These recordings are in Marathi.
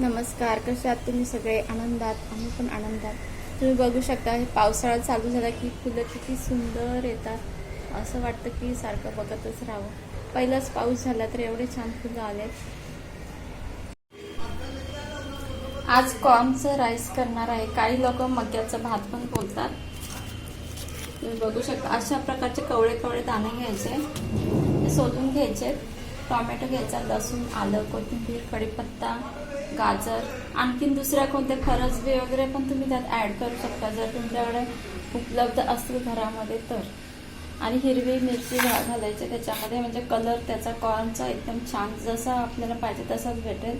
नमस्कार कसे आहात तुम्ही सगळे? आनंदात आम्ही पण आनंदात. तुम्ही बघू शकता हे पावसाळा चालू झाला की फुलं किती सुंदर येतात. असं वाटतं की सारखं बघतच राहावं. पहिलाच पाऊस झाला तर एवढे छान फुलं आलेत. आज कॉर्नचं राईस करणार आहे. काही लोक मक्याचं भात पण बोलतात. तुम्ही बघू शकता अशा प्रकारचे कवळे कवळे दाणे घ्यायचे. ते सोलून घ्यायचे. टोमॅटो घ्यायचा लसूण आलं कोथिंबीर कढीपत्ता गाजर आणखीन दुसऱ्या कोणत्या फरसबी वगैरे पण तुम्ही त्यात ऍड करू शकता जर तुमच्याकडे उपलब्ध असतील घरामध्ये तर. आणि हिरवी मिरची घा घालायची त्याच्यामध्ये म्हणजे कलर त्याचा कॉर्नचा एकदम छान जसा आपल्याला पाहिजे तसाच भेटेल.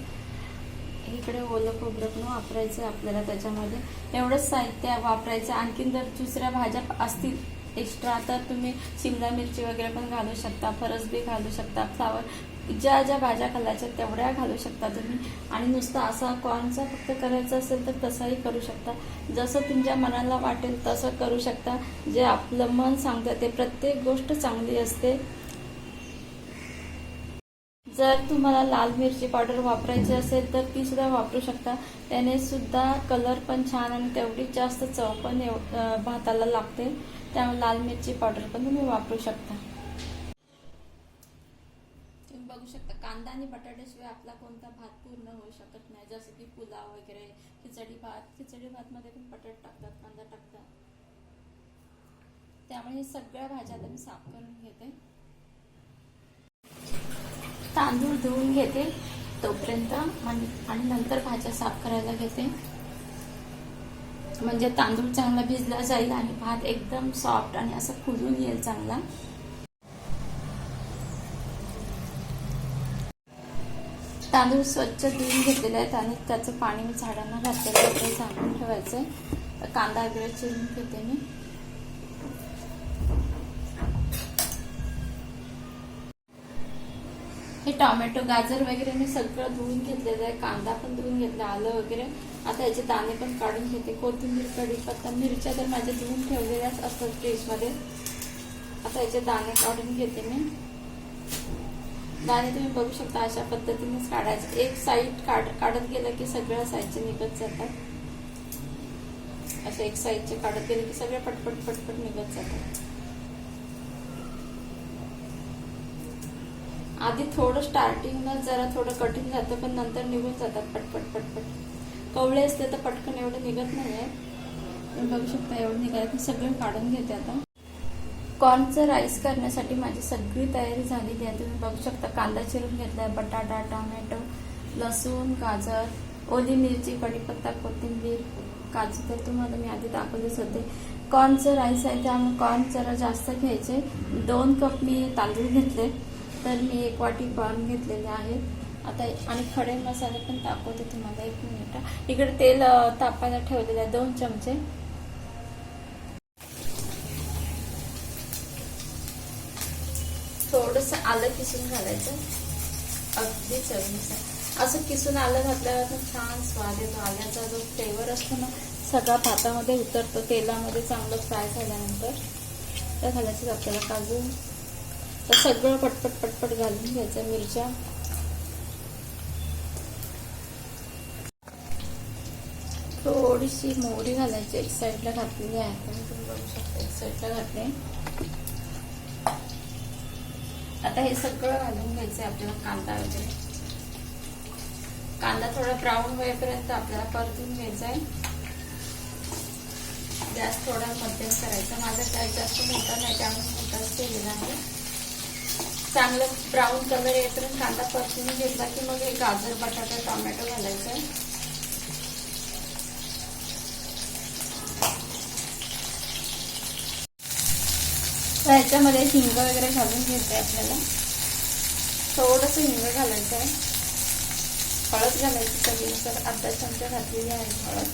इकडे ओलं खोबरं पण वापरायचं आपल्याला त्याच्यामध्ये. एवढंच साहित्य वापरायचं. आणखीन जर दुसऱ्या भाज्या असतील एक्स्ट्रा तर तुम्ही शिमला मिरची वगैरे पण घालू शकता फरसबी घालू शकता फ्लावर ज्या ज्या भाज्या घालायच्या तेवढ्या घालू शकता तुम्ही. आणि नुसतं असा कॉर्नचा फक्त करायचा असेल तर तसाही करू शकता. जसं तुमच्या मनाला वाटेल तसं करू शकता. जे आपलं मन सांगतं ते प्रत्येक गोष्ट चांगली असते. जर तुम्हाला लाल मिरची पावडर वापरायची असेल तर ती सुद्धा वापरू शकता. त्याने सुद्धा कलर पण छान आणि तेवढीच जास्त चव पण एव- भाताला लागते. त्यामुळे लाल मिरची पावडर पण तुम्ही वापरू शकता. बघू शकता. कांदा आणि बटाट्याशिवाय आपला कोणता भात पूर्ण होऊ शकत नाही. जसं की पुलाव वगैरे खिचडी भात. खिचडी भात मध्ये पण बटाट टाकतात कांदा टाकतात. त्यामुळे सगळ्या भाज्या आता मी साफ करून घेते. तांदूळ धुवून घेते तोपर्यंत आणि आणि नंतर भाज्या साफ करायला घेते. म्हणजे तांदूळ चांगला भिजला जाईल आणि भात एकदम सॉफ्ट आणि असं फुलून येईल चांगला. तांदूळ स्वच्छ धुवून घेतलेले आहेत आणि त्याचं पाणी मी झाडांना घातलेलं आहे ते झाकून ठेवायचं आहे कांदा वगैरे चिरून घेते मी. हे टोमॅटो गाजर वगैरे मी सगळं धुवून घेतलेलं आहे. कांदा पण धुवून घेतला आलं वगैरे. आता याचे दाणे पण काढून घेते. कोथिंबीर कढीपत्ता मिरच्या तर माझ्या धुवून ठेवलेल्याच असतात फ्रीजमध्ये. आता याचे दाणे काढून घेते मी. दाणे तुम्ही बघू शकता अशा पद्धतीनेच काढायचं. एक साईड काढ काढत गेलं की सगळ्या साईडचे निघत जातात. असं एक साईडचे काढत गेले की सगळे पटपट पटपट निघत जातात. आधी थोडं स्टार्टिंगला जरा थोडं कठीण जातं पण नंतर निघून जातात पटपट पटपट. कवळे असते तर पटकन एवढे निघत नाही तुम्ही बघू शकता एवढं निघाले सगळं काढून घेते आता. कॉर्नचं राईस करण्यासाठी माझी सगळी तयारी झालेली आहे तुम्ही बघू शकता कांदा चिरून घेतलाय बटाटा टोमॅटो लसूण गाजर ओली मिरची कढीपत्ता कोथिंबीर काजू. तर तुम्हाला मी आधी दाखवलेच होते. कॉर्नचं राईस आहे त्यामुळे कॉर्न जरा जास्त घ्यायचे. दोन कप मी तांदूळ घेतले तर मी एक वाटी कॉर्न घेतलेले आहेत. आता आणि खडे मसाले पण दाखवते तुम्हाला एक मिनिट. इकडे तेल तापायला ठेवलेले आहे दोन चमचे. थोडस आलं किसून घालायचं अगदी चवीनुसार. असं किसून आलं घातल्यावर छान स्वाद येतो. आल्याचा जो फ्लेवर असतो ना सगळा भातामध्ये उतरतो. तेलामध्ये चांगलं फ्राय झाल्यानंतर तर घालायचं. आपल्याला काजू तर सगळं पटपट पटपट घालून घ्यायचं. मिरच्या. थोडीशी मोहरी घालायची. एक साईडला घातलेली आहे. तुम्ही बघू शकता. एक साईडला घातली. आता हे सगळं घालून घ्यायचं आपल्याला कांदा वगैरे. कांदा थोडा ब्राऊन होईपर्यंत आपल्याला परतून घ्यायचा आहे गॅस थोडा मध्यम करायचा. माझा गॅस जास्त मोठा नाही त्यामुळे मोठाच केलेला आहे. चांगलं ब्राऊन कलर येईपर्यंत कांदा परतून घेतला की मग हे गाजर बटाटा टोमॅटो घालायचं आहे तर ह्याच्यामध्ये हिंग वगैरे घालून घ्यायचं आहे आपल्याला. थोडंसं हिंग घालायचं आहे. हळद घालायची चवीनुसार अर्धा चमचा घातलेली आहे हळद.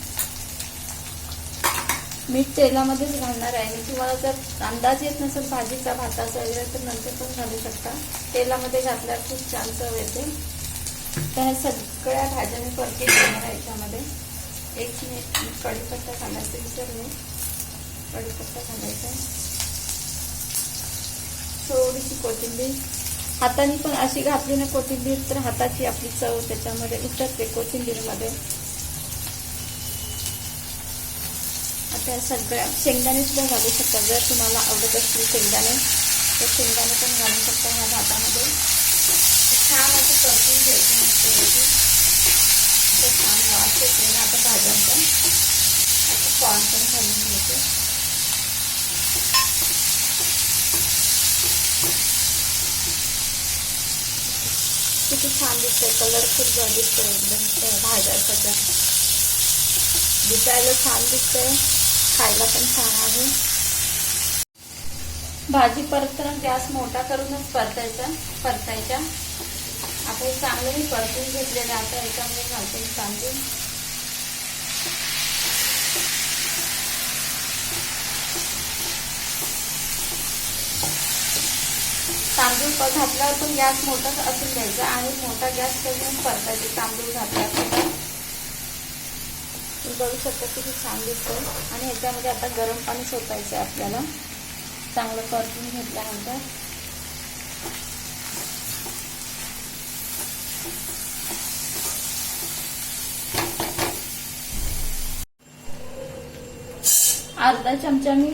मीठ तेलामध्येच घालणार आहे. मी तुम्हाला जर अंदाज येत नसेल भाजीचा भाताचा वगैरे तर नंतर पण घालू शकता. तेलामध्ये घातल्यावर खूप छान चव येते. तर ह्या सगळ्या भाज्या मी परतून घेणार आहे याच्यामध्ये. एक मिनिट कढीपत्ता घालायचं विसरले. कढीपत्ता घालायचा थोडीशी कोथिंबीर. हाताने पण अशी घातली ना कोथिंबीर तर हाताची आपली चव त्याच्यामध्ये उतरते कोथिंबीरमध्ये. आता सगळ्या शेंगदाणे सुद्धा घालू शकता जर तुम्हाला आवडत असतील शेंगदाणे तर शेंगदाणे पण घालू शकता ह्या भातामध्ये. छान असं परतून घ्यायचं मस्त छान वास येते ना आता भाज्यांचा. असं कॉर्न पण घालून घ्यायचं. किती छान दिसतंय. कलरफुल दिसतोय एकदम. भाज्या सगळ्या. दिसायला छान दिसतंय. खायला पण छान आहे. भाजी परतताना गॅस मोठा करूनच परतायचा. परतायच्या. आता चांगलं मी परतून घेतलेलं आता याच्यामध्ये घालते मी तांदूळ तांदूळ घातल्यावर पण गॅस मोठाच असून द्यायचा आणि मोठा गॅस करून परतायचे तांदूळ घातल्यावर सुद्धा. तुम्ही बघू शकता किती छान दिसतो आणि ह्याच्यामध्ये आता गरम पाणी सोपायचं आहे आपल्याला. चांगलं परतून घेतल्यानंतर. अर्धा चमचा मी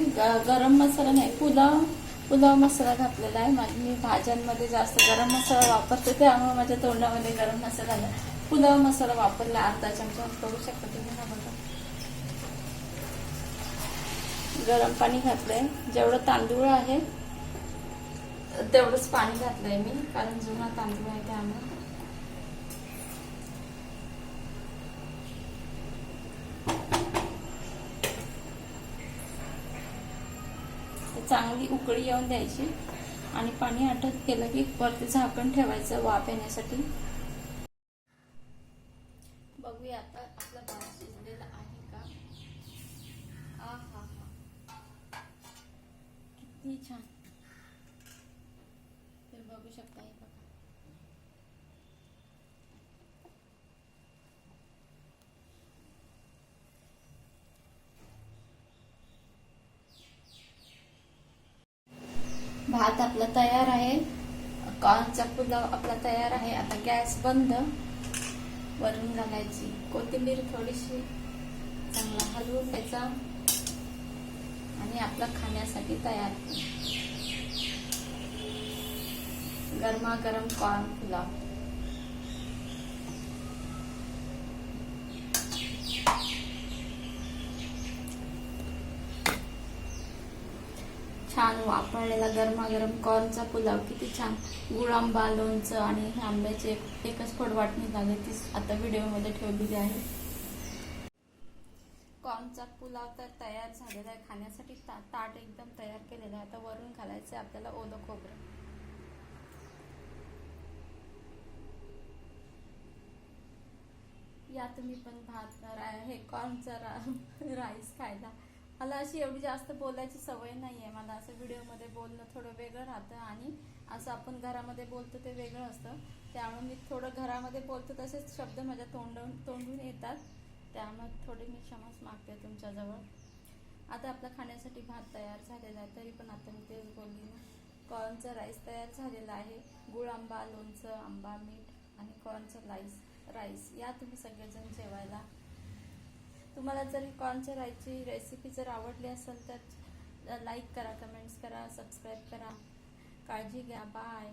गरम मसाला नाही पुलाव पुलाव मसाला घातलेला आहे. मी भाज्यांमध्ये जास्त गरम मसाला वापरते. त्यामुळे माझ्या तोंडामध्ये गरम मसाला आला. पुलाव मसाला वापरला. अर्धा चमचा करू शकता तुम्ही हा बघा. गरम पाणी घातलंय. जेवढं तांदूळ आहे तेवढंच पाणी घातलंय मी कारण जुना तांदूळ आहे त्यामुळे. चांगली उकळी येऊन द्यायची आणि पाणी आटत केलं की वरती झाकण ठेवायचं वाफ येण्यासाठी. बघूया आता आपला भात शिजलेला आहे का? आ हा हा. किती छान. बघू शकता भात आपला तयार आहे. कॉर्नचा पुलाव आपला तयार आहे. आता गॅस बंद. वरून घालायची कोथिंबीर थोडीशी. चांगला हलवून घ्यायचा. आणि आपला खाण्यासाठी तयार. गरमागरम कॉर्न पुलाव. छान वापरलेला गरमागरम कॉर्नचा पुलाव किती छान. गुळांबा लोणचं आणि हे आंब्याचे एकच फडवाट निघाले ती आता व्हिडिओमध्ये ठेवलेली आहे. कॉर्नचा पुलाव तर तयार झालेला आहे खाण्यासाठी ता- ताट एकदम तयार केलेलं आहे. आता वरून घालायचं आहे आपल्याला ओलं खोबरं. या तुम्ही पण भात रा- हे कॉर्नचा रा- राईस खायला. मला अशी एवढी जास्त बोलायची सवय नाही आहे मला असं व्हिडिओमध्ये बोलणं थोडं वेगळं राहतं आणि असं आपण घरामध्ये बोलतो ते वेगळं असतं. त्यामुळे मी थोडं घरामध्ये बोलतो तसेच शब्द माझ्या तोंडून तोंडून येतात. त्यामुळे थोडी मी क्षमाच मागते तुमच्याजवळ. आता आपला खाण्यासाठी भात तयार झालेला आहे. तरी पण आता मी तेच बोलली ना. कॉर्नचा राईस तयार झालेला आहे. गुळ आंबा लोणचं आंबा मीठ आणि कॉर्नचं राईस राईस. या तुम्ही सगळेजण जेवायला तुम्हाला जर कॉर्नच्या रायची रेसिपी जर आवडली असेल तर लाईक करा कमेंट्स करा सबस्क्राईब करा. काळजी घ्या. बाय